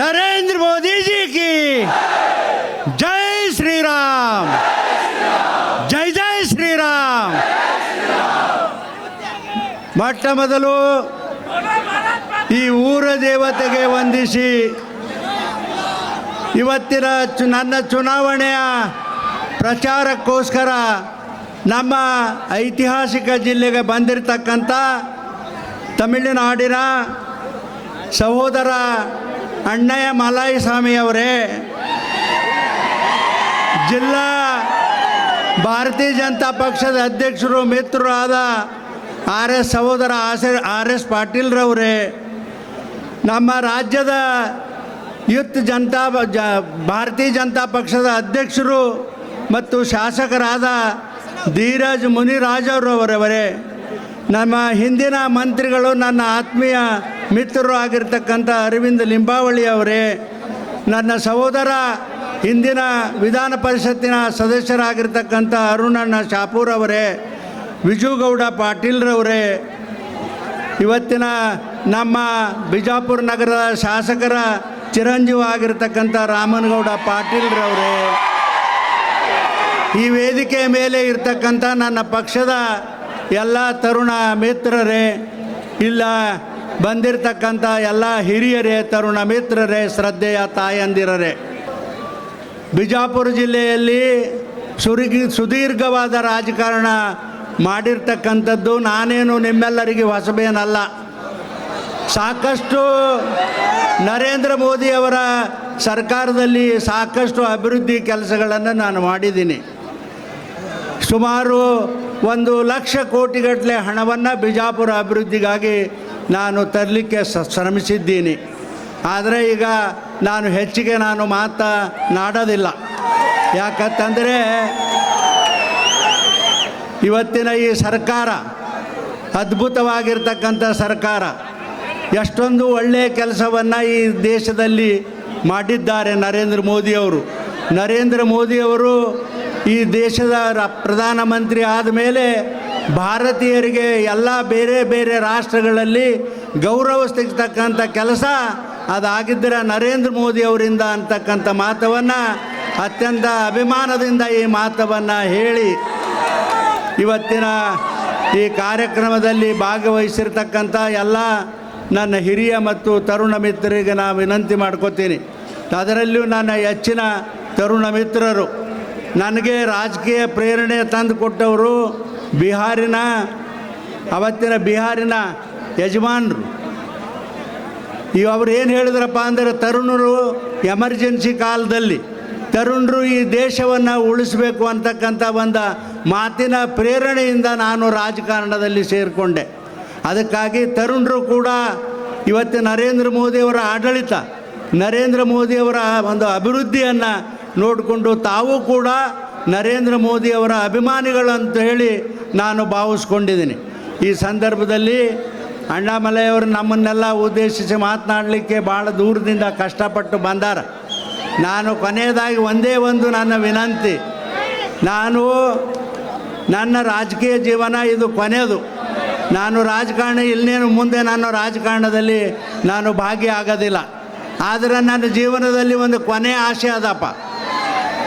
ನರೇಂದ್ರ ಮೋದಿಜಿ ಕಿ ಜೈ ಶ್ರೀರಾಮ್. ಜೈ ಜೈ ಶ್ರೀರಾಮ್. ಮೊಟ್ಟ ಮೊದಲು ಈ ಊರ ದೇವತೆಗೆ ವಂದಿಸಿ ಇವತ್ತಿನ ಚು, ನನ್ನ ಚುನಾವಣೆಯ ಪ್ರಚಾರಕ್ಕೋಸ್ಕರ ನಮ್ಮ ಐತಿಹಾಸಿಕ ಜಿಲ್ಲೆಗೆ ಬಂದಿರತಕ್ಕಂಥ ತಮಿಳುನಾಡಿನ ಸಹೋದರ ಅಣ್ಣಯ್ಯ ಮಲಾಯಿ ಸ್ವಾಮಿಯವರೇ ಜಿಲ್ಲಾ ಭಾರತೀಯ ಜನತಾ ಪಕ್ಷದ ಅಧ್ಯಕ್ಷರು, ಮಿತ್ರರಾದ ಆರ್ ಎಸ್ ಸಹೋದರ ಆಸೆ ಆರ್ ಎಸ್ ಪಾಟೀಲ್ರವರೇ, ನಮ್ಮ ರಾಜ್ಯದ ಯುತ್ ಜನತಾ ಜ, ಭಾರತೀಯ ಜನತಾ ಪಕ್ಷದ ಅಧ್ಯಕ್ಷರು ಮತ್ತು ಶಾಸಕರಾದ ಧೀರಜ್ ಮುನಿರಾಜ್ ಅವರವರವರೇ ನಮ್ಮ ಹಿಂದಿನ ಮಂತ್ರಿಗಳು ನನ್ನ ಆತ್ಮೀಯ ಮಿತ್ರರು ಆಗಿರ್ತಕ್ಕಂಥ ಅರವಿಂದ್ ಲಿಂಬಾವಳಿ ಅವರೇ, ನನ್ನ ಸಹೋದರ ಹಿಂದಿನ ವಿಧಾನ ಪರಿಷತ್ತಿನ ಸದಸ್ಯರಾಗಿರ್ತಕ್ಕಂಥ ಅರುಣಣ್ಣ ಶಾಪೂರ್ ಅವರೇ, ವಿಜುಗೌಡ ಪಾಟೀಲ್ರವರೇ ಇವತ್ತಿನ ನಮ್ಮ ಬಿಜಾಪುರ ನಗರದ ಶಾಸಕರ ಚಿರಂಜೀವಿ ಆಗಿರ್ತಕ್ಕಂಥ ರಾಮನಗೌಡ ಪಾಟೀಲ್ರವರೇ ಈ ವೇದಿಕೆ ಮೇಲೆ ಇರ್ತಕ್ಕಂಥ ನನ್ನ ಪಕ್ಷದ ಎಲ್ಲ ತರುಣ ಮಿತ್ರರೇ, ಇಲ್ಲ ಬಂದಿರತಕ್ಕಂಥ ಎಲ್ಲ ಹಿರಿಯರೇ, ತರುಣ ಮಿತ್ರರೇ, ಶ್ರದ್ಧೆಯ ತಾಯಂದಿರರೇ. ಬಿಜಾಪುರ ಜಿಲ್ಲೆಯಲ್ಲಿ ಸುರಿಗಿ ಸುದೀರ್ಘವಾದ ರಾಜಕಾರಣ ಮಾಡಿರ್ತಕ್ಕಂಥದ್ದು ನಾನೇನು ನಿಮ್ಮೆಲ್ಲರಿಗೆ ಹೊಸಬೇನಲ್ಲ. ಸಾಕಷ್ಟು ನರೇಂದ್ರ ಮೋದಿಯವರ ಸರ್ಕಾರದಲ್ಲಿ ಸಾಕಷ್ಟು ಅಭಿವೃದ್ಧಿ ಕೆಲಸಗಳನ್ನು ನಾನು ಮಾಡಿದ್ದೀನಿ. ಸುಮಾರು ಒಂದು ಲಕ್ಷ ಕೋಟಿಗಟ್ಟಲೆ ಹಣವನ್ನು ಬಿಜಾಪುರ ಅಭಿವೃದ್ಧಿಗಾಗಿ ನಾನು ತರಲಿಕ್ಕೆ ಶ್ರಮಿಸಿದ್ದೀನಿ. ಆದರೆ ಈಗ ನಾನು ಹೆಚ್ಚಿಗೆ ನಾನು ಮಾತನಾಡೋದಿಲ್ಲ ಯಾಕಂತಂದರೆ ಇವತ್ತಿನ ಈ ಸರ್ಕಾರ, ಅದ್ಭುತವಾಗಿರ್ತಕ್ಕಂಥ ಸರ್ಕಾರ, ಎಷ್ಟೊಂದು ಒಳ್ಳೆಯ ಕೆಲಸವನ್ನು ಈ ದೇಶದಲ್ಲಿ ಮಾಡಿದ್ದಾರೆ ನರೇಂದ್ರ ಮೋದಿಯವರು. ನರೇಂದ್ರ ಮೋದಿಯವರು ಈ ದೇಶದ ರ- ಪ್ರಧಾನಮಂತ್ರಿ ಆದಮೇಲೆ ಭಾರತೀಯರಿಗೆ ಎಲ್ಲ ಬೇರೆ ಬೇರೆ ರಾಷ್ಟ್ರಗಳಲ್ಲಿ ಗೌರವ ಸಿಗ್ತಕ್ಕಂಥ ಕೆಲಸ ಅದಾಗಿದ್ದರೆ ನರೇಂದ್ರ ಮೋದಿ ಅವರಿಂದ ಅಂತಕ್ಕಂಥ ಮಾತವನ್ನು ಅತ್ಯಂತ ಅಭಿಮಾನದಿಂದ ಈ ಮಾತವನ್ನು ಹೇಳಿ ಇವತ್ತಿನ ಈ ಕಾರ್ಯಕ್ರಮದಲ್ಲಿ ಭಾಗವಹಿಸಿರ್ತಕ್ಕಂಥ ಎಲ್ಲ ನನ್ನ ಹಿರಿಯ ಮತ್ತು ತರುಣ ಮಿತ್ರರಿಗೆ ನಾನು ವಿನಂತಿ ಮಾಡ್ಕೋತೀನಿ. ಅದರಲ್ಲೂ ನನ್ನ ಹೆಚ್ಚಿನ ತರುಣ ಮಿತ್ರರು ನನಗೆ ರಾಜಕೀಯ ಪ್ರೇರಣೆ ತಂದು ಕೊಟ್ಟವರು ಬಿಹಾರಿನ, ಅವತ್ತಿನ ಬಿಹಾರಿನ ಯಜಮಾನರು. ಈ ಅವ್ರು ಏನು ಹೇಳಿದ್ರಪ್ಪ ಅಂದರೆ ತರುಣರು ಎಮರ್ಜೆನ್ಸಿ ಕಾಲದಲ್ಲಿ, ತರುಣರು ಈ ದೇಶವನ್ನು ಉಳಿಸಬೇಕು ಅಂತಕ್ಕಂಥ ಒಂದು ಮಾತಿನ ಪ್ರೇರಣೆಯಿಂದ ನಾನು ರಾಜಕಾರಣದಲ್ಲಿ ಸೇರಿಕೊಂಡೆ. ಅದಕ್ಕಾಗಿ ತರುಣರು ಕೂಡ ಇವತ್ತು ನರೇಂದ್ರ ಮೋದಿಯವರ ಆಡಳಿತ, ನರೇಂದ್ರ ಮೋದಿಯವರ ಒಂದು ಅಭಿವೃದ್ಧಿಯನ್ನು ನೋಡಿಕೊಂಡು ತಾವು ಕೂಡ ನರೇಂದ್ರ ಮೋದಿಯವರ ಅಭಿಮಾನಿಗಳು ಅಂತ ಹೇಳಿ ನಾನು ಭಾವಿಸ್ಕೊಂಡಿದ್ದೀನಿ. ಈ ಸಂದರ್ಭದಲ್ಲಿ ಅಣ್ಣಾಮಲೆಯವರು ನಮ್ಮನ್ನೆಲ್ಲ ಉದ್ದೇಶಿಸಿ ಮಾತನಾಡಲಿಕ್ಕೆ ಭಾಳ ದೂರದಿಂದ ಕಷ್ಟಪಟ್ಟು ಬಂದಾರ. ನಾನು ಕೊನೆಯದಾಗಿ ಒಂದೇ ಒಂದು ನನ್ನ ವಿನಂತಿ. ನಾನು ನನ್ನ ರಾಜಕೀಯ ಜೀವನ ಇದು ಕೊನೆಯದು. ನಾನು ರಾಜಕಾರಣ ಇಲ್ಲೇನು ಮುಂದೆ ನಾನು ರಾಜಕಾರಣದಲ್ಲಿ ನಾನು ಭಾಗಿಯಾಗೋದಿಲ್ಲ. ಆದರೆ ನನ್ನ ಜೀವನದಲ್ಲಿ ಒಂದು ಕೊನೆ ಆಸೆ ಅದಪ್ಪ.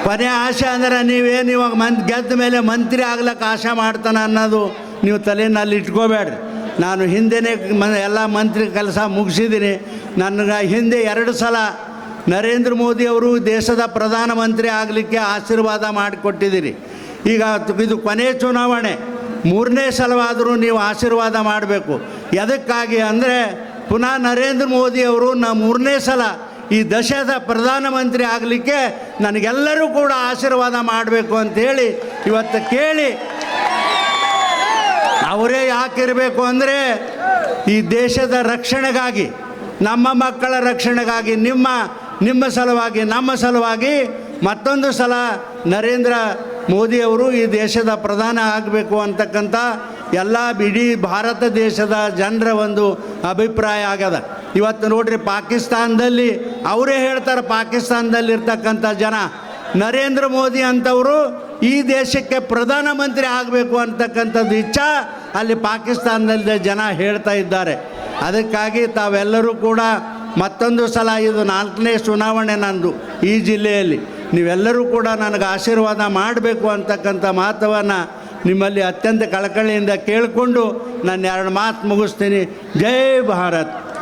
ಕೊನೆ ಆಶೆ ಅಂದರೆ ನೀವೇನು ಇವಾಗ ಮನ್ ಗೆದ್ದ ಮೇಲೆ ಮಂತ್ರಿ ಆಗ್ಲಿಕ್ಕೆ ಆಶೆ ಮಾಡ್ತಾನೆ ಅನ್ನೋದು ನೀವು ತಲೆಯಲ್ಲಿ ಇಟ್ಕೋಬೇಡ್ರಿ. ನಾನು ಹಿಂದೆನೇ ಮ, ಎಲ್ಲ ಮಂತ್ರಿ ಕೆಲಸ ಮುಗಿಸಿದ್ದೀನಿ. ನನಗೆ ಹಿಂದೆ ಎರಡು ಸಲ ನರೇಂದ್ರ ಮೋದಿ ಅವರು ದೇಶದ ಪ್ರಧಾನಮಂತ್ರಿ ಆಗಲಿಕ್ಕೆ ಆಶೀರ್ವಾದ ಮಾಡಿಕೊಟ್ಟಿದ್ದೀರಿ. ಈಗ ಇದು ಕೊನೆ ಚುನಾವಣೆ. ಮೂರನೇ ಸಲವಾದರೂ ನೀವು ಆಶೀರ್ವಾದ ಮಾಡಬೇಕು. ಎದಕ್ಕಾಗಿ ಅಂದರೆ ಪುನಃ ನರೇಂದ್ರ ಮೋದಿ ಅವರು ನಾ ಮೂರನೇ ಸಲ ಈ ದೇಶದ ಪ್ರಧಾನಮಂತ್ರಿ ಆಗಲಿಕ್ಕೆ ನನಗೆಲ್ಲರೂ ಕೂಡ ಆಶೀರ್ವಾದ ಮಾಡಬೇಕು ಅಂತೇಳಿ ಇವತ್ತು ಕೇಳಿ. ಅವರೇ ಯಾಕಿರಬೇಕು ಅಂದರೆ ಈ ದೇಶದ ರಕ್ಷಣೆಗಾಗಿ, ನಮ್ಮ ಮಕ್ಕಳ ರಕ್ಷಣೆಗಾಗಿ, ನಿಮ್ಮ ನಿಮ್ಮ ಸಲುವಾಗಿ, ನಮ್ಮ ಸಲುವಾಗಿ ಮತ್ತೊಂದು ಸಲ ನರೇಂದ್ರ ಮೋದಿಯವರು ಈ ದೇಶದ ಪ್ರಧಾನ ಆಗಬೇಕು ಅಂತಕ್ಕಂಥ ಎಲ್ಲ ಇಡೀ ಭಾರತ ದೇಶದ ಜನರ ಒಂದು ಅಭಿಪ್ರಾಯ ಆಗದ ಇವತ್ತು ನೋಡ್ರಿ ಪಾಕಿಸ್ತಾನದಲ್ಲಿ ಅವರೇ ಹೇಳ್ತಾರೆ ಪಾಕಿಸ್ತಾನದಲ್ಲಿರ್ತಕ್ಕಂಥ ಜನ. ನರೇಂದ್ರ ಮೋದಿ ಅಂತವರು ಈ ದೇಶಕ್ಕೆ ಪ್ರಧಾನಮಂತ್ರಿ ಆಗಬೇಕು ಅಂತಕ್ಕಂಥದ್ದು ಇಚ್ಛಾ ಅಲ್ಲಿ ಪಾಕಿಸ್ತಾನದಲ್ಲಿ ಜನ ಹೇಳ್ತಾ ಇದ್ದಾರೆ. ಅದಕ್ಕಾಗಿ ತಾವೆಲ್ಲರೂ ಕೂಡ ಮತ್ತೊಂದು ಸಲ ಇದು ನಾಲ್ಕನೇ ಚುನಾವಣೆ ನಂದು ಈ ಜಿಲ್ಲೆಯಲ್ಲಿ. ನೀವೆಲ್ಲರೂ ಕೂಡ ನನಗೆ ಆಶೀರ್ವಾದ ಮಾಡಬೇಕು ಅಂತಕ್ಕಂಥ ಮಾತವನ್ನು ನಿಮ್ಮಲ್ಲಿ ಅತ್ಯಂತ ಕಳಕಳಿಯಿಂದ ಕೇಳಿಕೊಂಡು ನಾನು ಎರಡು ಮಾತು ಮುಗಿಸ್ತೀನಿ. ಜೈ ಭಾರತ್.